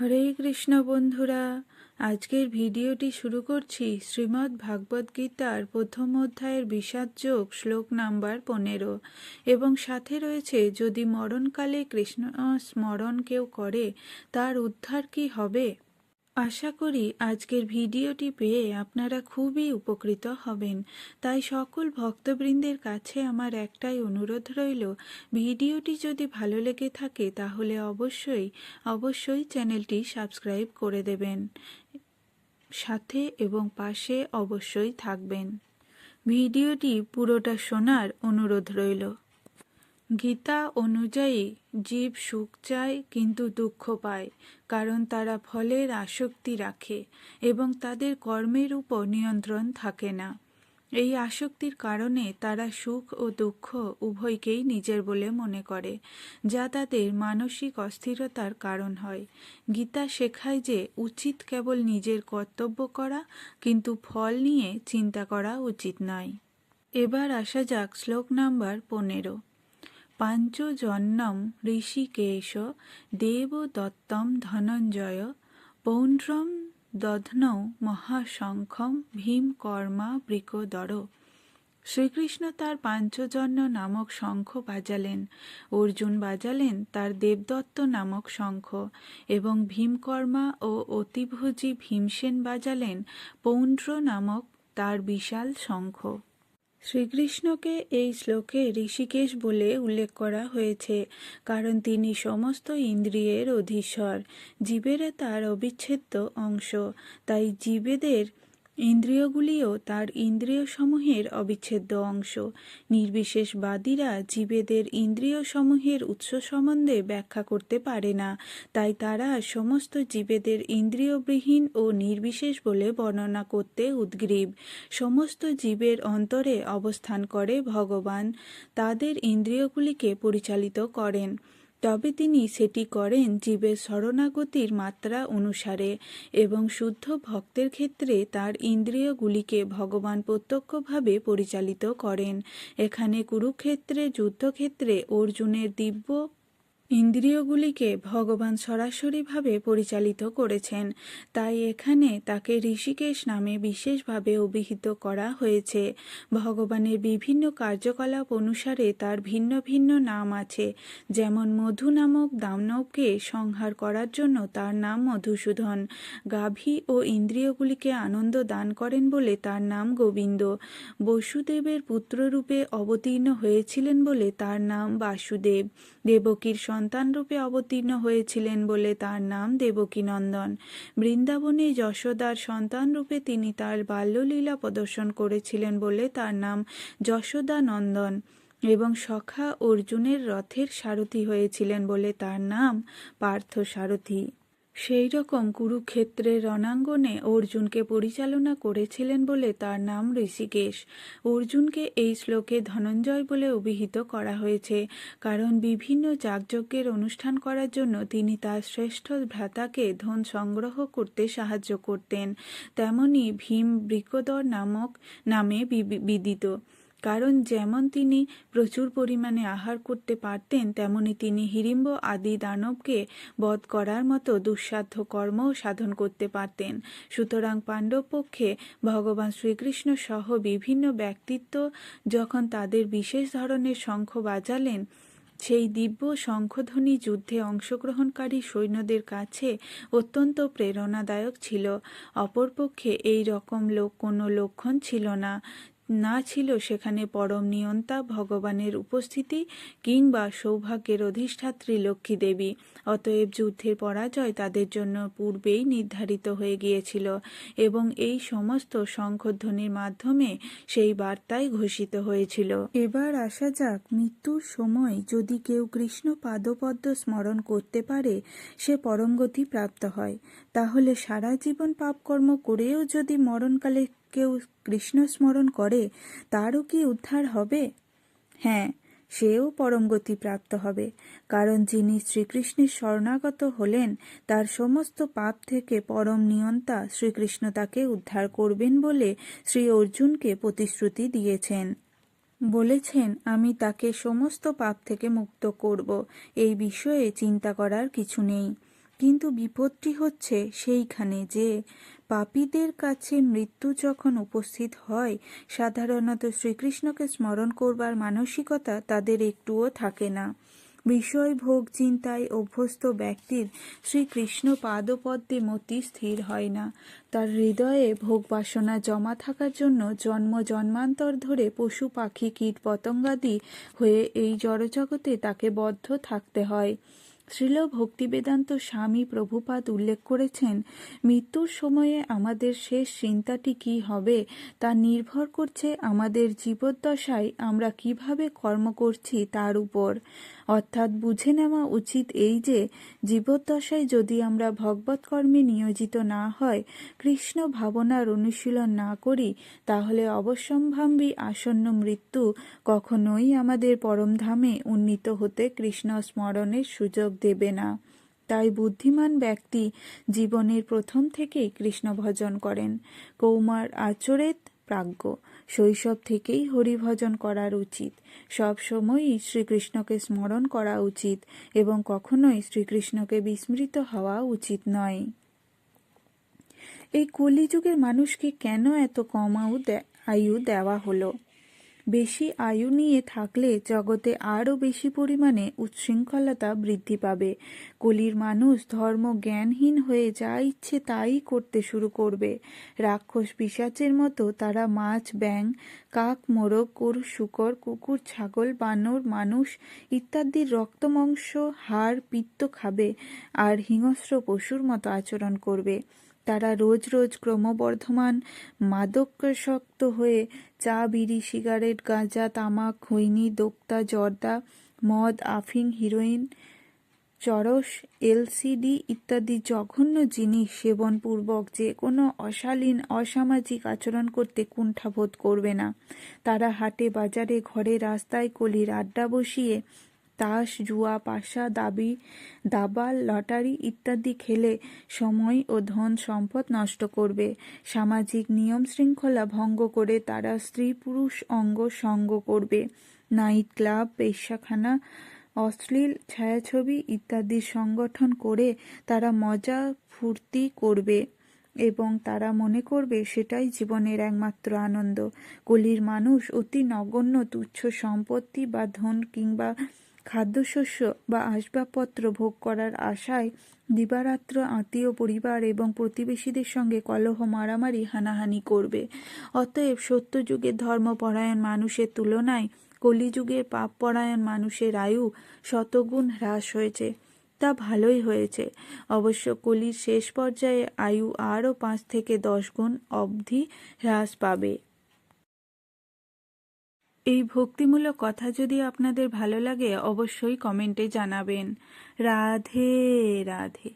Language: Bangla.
হরে কৃষ্ণ বন্ধুরা, আজকের ভিডিওটি শুরু করছি শ্রীমদ্ ভাগবত গীতার প্রথম অধ্যায়ের বিষাদ যোগ, শ্লোক নাম্বার পনেরো। এবং সাথে রয়েছে, যদি মরণকালে কৃষ্ণ স্মরণ কেউ করে, তার উদ্ধার কি হবে? আশা করি আজকের ভিডিওটি পেয়ে আপনারা খুবই উপকৃত হবেন। তাই সকল ভক্তবৃন্দের কাছে আমার একটাই অনুরোধ রইল, ভিডিওটি যদি ভালো লেগে থাকে তাহলে অবশ্যই অবশ্যই চ্যানেলটি সাবস্ক্রাইব করে দেবেন। সাথে এবং পাশে অবশ্যই থাকবেন। ভিডিওটি পুরোটা শোনার অনুরোধ রইল। গীতা অনুযায়ী জীব সুখ চায়, কিন্তু দুঃখ পায়, কারণ তারা ফলের আসক্তি রাখে এবং তাদের কর্মের উপর নিয়ন্ত্রণ থাকে না। এই আসক্তির কারণে তারা সুখ ও দুঃখ উভয়কেই নিজের বলে মনে করে, যা তাদের মানসিক অস্থিরতার কারণ হয়। গীতা শেখায় যে উচিত কেবল নিজের কর্তব্য করা, কিন্তু ফল নিয়ে চিন্তা করা উচিত নয়। এবার আসা যাক শ্লোক নাম্বার পনেরো। পাঞ্চজন্যম ঋষিকেশ দেবদত্তম ধনঞ্জয় পৌণ্ড্রম দধ্নৌ মহাশঙ্খম ভীম কর্মা বৃকদর। শ্রীকৃষ্ণ তার পাঞ্চজন্য নামক শঙ্খ বাজালেন। অর্জুন বাজালেন তার দেবদত্ত নামক শঙ্খ এবং ভীমকর্মা ও অতিভোজী ভীমসেন বাজালেন পৌণ্ড্র নামক তার বিশাল শঙ্খ। শ্রীকৃষ্ণকে এই শ্লোকে ঋষিকেশ বলে উল্লেখ করা হয়েছে, কারণ তিনি সমস্ত ইন্দ্রিয়ের অধীশ্বর, জীবেরা তার অবিচ্ছেদ্য অংশ। তাই জীবেদের ইন্দ্রিয়গুলিও তার ইন্দ্রিয়সমূহের অবিচ্ছেদ্য অংশ। নির্বিশেষবাদীরা জীবেদের ইন্দ্রিয়সমূহের উৎস সম্বন্ধে ব্যাখ্যা করতে পারে না, তাই তারা সমস্ত জীবেদের ইন্দ্রিয়বিহীন ও নির্বিশেষ বলে বর্ণনা করতে উদ্গ্রীব। সমস্ত জীবের অন্তরে অবস্থান করে ভগবান, তাদের ইন্দ্রিয়গুলিকে পরিচালিত করেন। তবে তিনি সেটি করেন জীবের শরণাগতির মাত্রা অনুসারে এবং শুদ্ধ ভক্তের ক্ষেত্রে তার ইন্দ্রিয়গুলিকে ভগবান প্রত্যক্ষভাবে পরিচালিত করেন। এখানে কুরুক্ষেত্রে, যুদ্ধক্ষেত্রে অর্জুনের দিব্য ইন্দ্রিয়গুলিকে ভগবান সরাসরিভাবে পরিচালিত করেছেন, তাই এখানে তাকে ঋষিকেশ নামে বিশেষভাবে অভিহিত করা হয়েছে। ভগবানের বিভিন্ন কার্যকলাপ অনুসারে তার ভিন্ন ভিন্ন নাম আছে, যেমন মধু নামক দানবকে সংহার করার জন্য তার নাম মধুসূদন। গাভী ও ইন্দ্রিয়গুলিকে আনন্দ দান করেন বলে তার নাম গোবিন্দ। বসুদেবের পুত্ররূপে অবতীর্ণ হয়েছিলেন বলে তার নাম বাসুদেব। দেবকীর সন্তানরূপে অবতীর্ণ হয়েছিলেন বলে তার নাম দেবকীনন্দন। বৃন্দাবনে যশোদার সন্তানরূপে তিনি তার বাল্যলীলা প্রদর্শন করেছিলেন বলে তার নাম যশোদা নন্দন এবং সখা অর্জুনের রথের সারথী হয়েছিলেন বলে তার নাম পার্থ সারথি সেই রকম কুরুক্ষেত্রের রণাঙ্গনে অর্জুনকে পরিচালনা করেছিলেন বলে তার নাম ঋষিকেশ। অর্জুনকে এই শ্লোকে ধনঞ্জয় বলে অভিহিত করা হয়েছে, কারণ বিভিন্ন যাগযজ্ঞের অনুষ্ঠান করার জন্য তিনি তার শ্রেষ্ঠ ভ্রাতাকে ধন সংগ্রহ করতে সাহায্য করতেন। তেমনি ভীম বৃকদর নামক নামে বিদিত। কারণ যেমন তিনি প্রচুর পরিমাণে আহার করতে পারতেন, তেমনি তিনি হিড়িম্ব আদি দানবকে বধ করার মতো দুঃসাধ্য কর্মও সাধন করতে পারতেন। সুতরাং পাণ্ডব পক্ষে ভগবান শ্রীকৃষ্ণ সহ বিভিন্ন ব্যক্তিত্ব যখন তাদের বিশেষ ধরনের শঙ্খ বাজালেন, সেই দিব্য শঙ্খধ্বনি যুদ্ধে অংশগ্রহণকারী সৈন্যদের কাছে অত্যন্ত প্রেরণাদায়ক ছিল। অপরপক্ষে এই রকম লোক কোনো লক্ষণ ছিল না। না ছিল সেখানে পরম নিয়ন্তা, ভগবানের উপস্থিতি কিংবা সৌভাগ্যের অধিষ্ঠাত্রী লক্ষ্মী দেবী অতএব যুদ্ধের পরাজয় তাদের জন্য পূর্বেই নির্ধারিত হয়ে গিয়েছিল এবং এই সমস্ত শঙ্খধ্বনির মাধ্যমে সেই বার্তায় ঘোষিত হয়েছিল। এবার আসা যাক, মৃত্যুর সময় যদি কেউ কৃষ্ণ পাদপদ্ম স্মরণ করতে পারে, সে পরমগতি প্রাপ্ত হয়। তাহলে সারা জীবন পাপকর্ম করেও যদি মরণকালে কেউ কৃষ্ণ স্মরণ করে, তারও কি উদ্ধার হবে? হ্যাঁ সেও পরমগতি প্রাপ্ত হবে, কারণ যিনি শ্রীকৃষ্ণের শরণাগত হলেন, তার সমস্ত পাপ থেকে পরম নিয়ন্তা শ্রীকৃষ্ণ তাকে উদ্ধার করবেন বলে শ্রী অর্জুনকে প্রতিশ্রুতি দিয়েছেন। বলেছেন, আমি তাকে সমস্ত পাপ থেকে মুক্ত করব, এই বিষয়ে চিন্তা করার কিছু নেই। কিন্তু বিপদটি হচ্ছে সেইখানে যে পাপীদের কাছে মৃত্যু যখন উপস্থিত হয়, সাধারণত শ্রীকৃষ্ণকে স্মরণ করবার মানসিকতা তাদের একটুও থাকে না। বিষয় ভোগ চিন্তায় অভ্যস্ত ব্যক্তির শ্রীকৃষ্ণ পাদপদ্মে মতি স্থির হয় না। তার হৃদয়ে ভোগ বাসনা জমা থাকার জন্য জন্ম জন্মান্তর ধরে পশু, পাখি কীট পতঙ্গাদি হয়ে এই জড়জগতে তাকে বদ্ধ থাকতে হয়। শ্রীল ভক্তিবেদান্ত স্বামী প্রভুপাদ উল্লেখ করেছেন, মৃত্যুর সময়ে আমাদের শেষ চিন্তাটি কি হবে তা নির্ভর করছে আমাদের জীবদ্দশায় আমরা কীভাবে কর্ম করছি তার উপর। অর্থাৎ বুঝে নেওয়া উচিত এই যে, জীবদ্দশায় যদি আমরা ভগবত কর্মে নিয়োজিত না হয়, কৃষ্ণ ভাবনার অনুশীলন না করি, তাহলে অবশ্যম্ভাবী আসন্ন মৃত্যু কখনোই আমাদের পরমধামে উন্নীত হতে কৃষ্ণ স্মরণের সুযোগ দেবে না। তাই বুদ্ধিমান ব্যক্তি জীবনের প্রথম থেকেই কৃষ্ণ ভজন করেন। কৌমার আচরেত প্রাজ্ঞ। শৈশব থেকেই হরিভজন করার উচিত। সব সময়ই শ্রীকৃষ্ণকে স্মরণ করা উচিত এবং কখনোই শ্রীকৃষ্ণকে বিস্মৃত হওয়া উচিত নয়। এই কলিযুগের মানুষকে কেন এত কম আয়ু দেওয়া হলো? বেশি আয়ু নিয়ে থাকলে জগতে আরও বেশি পরিমাণে উচ্ছৃঙ্খলতা বৃদ্ধি পাবে। কলির মানুষ ধর্ম জ্ঞানহীন হয়ে যা ইচ্ছে তাই করতে শুরু করবে। রাক্ষস পিশাচের মতো তারা মাছ ব্যাং কাক, মোরগ, গরু, শুকর, কুকুর, ছাগল, বানর, মানুষ ইত্যাদির রক্তমাংস হাড়, পিত্ত খাবে আর হিংস্র পশুর মতো আচরণ করবে। তারা রোজ রোজ ক্রমবর্ধমান মাদকাসক্ত হয়ে চা, বিড়ি, সিগারেট, গাঁজা, তামাক খৈনি দোক্তা, জর্দা, মদ আফিং হিরোইন, চরস, এলসিডি ইত্যাদি জঘন্য জিনিস সেবনপূর্বক যে কোনো অশালীন, অসামাজিক আচরণ করতে কুণ্ঠাবোধ করবে না। তারা হাটে, বাজারে, ঘরে, রাস্তায়, কলির আড্ডা বসিয়ে তাস, জুয়া, পাশা, দাবি, দাবাল, লটারি ইত্যাদি খেলে সময় ও ধন সম্পদ নষ্ট করবে। সামাজিক নিয়ম শৃঙ্খলা ভঙ্গ করে তারা স্ত্রী পুরুষ অঙ্গ সঙ্গ করবে। নাইট ক্লাব, পেশাখানা, অশ্লীল ছায়াছবি ইত্যাদি সংগঠন করে তারা মজা ফুর্তি করবে এবং তারা মনে করবে সেটাই জীবনের একমাত্র আনন্দ। কলির মানুষ অতি নগণ্য তুচ্ছ সম্পত্তি বা ধন কিংবা খাদ্যশস্য বা আসবাবপত্র ভোগ করার আশায় দিবারাত্র আত্মীয় পরিবার এবং প্রতিবেশীদের সঙ্গে কলহ মারামারি হানাহানি করবে। অতএব সত্যযুগের ধর্মপরায়ণ মানুষের তুলনায় কলিযুগের পাপপরায়ণ মানুষের আয়ু শতগুণ হ্রাস হয়েছে। তা ভালোই হয়েছে। অবশ্য কলির শেষ পর্যায়ে আয়ু আরও পাঁচ থেকে দশ গুণ অবধি হ্রাস পাবে। এই ভক্তিমূলক কথা যদি আপনাদের ভালো লাগে অবশ্যই কমেন্টে জানাবেন। রাধে রাধে।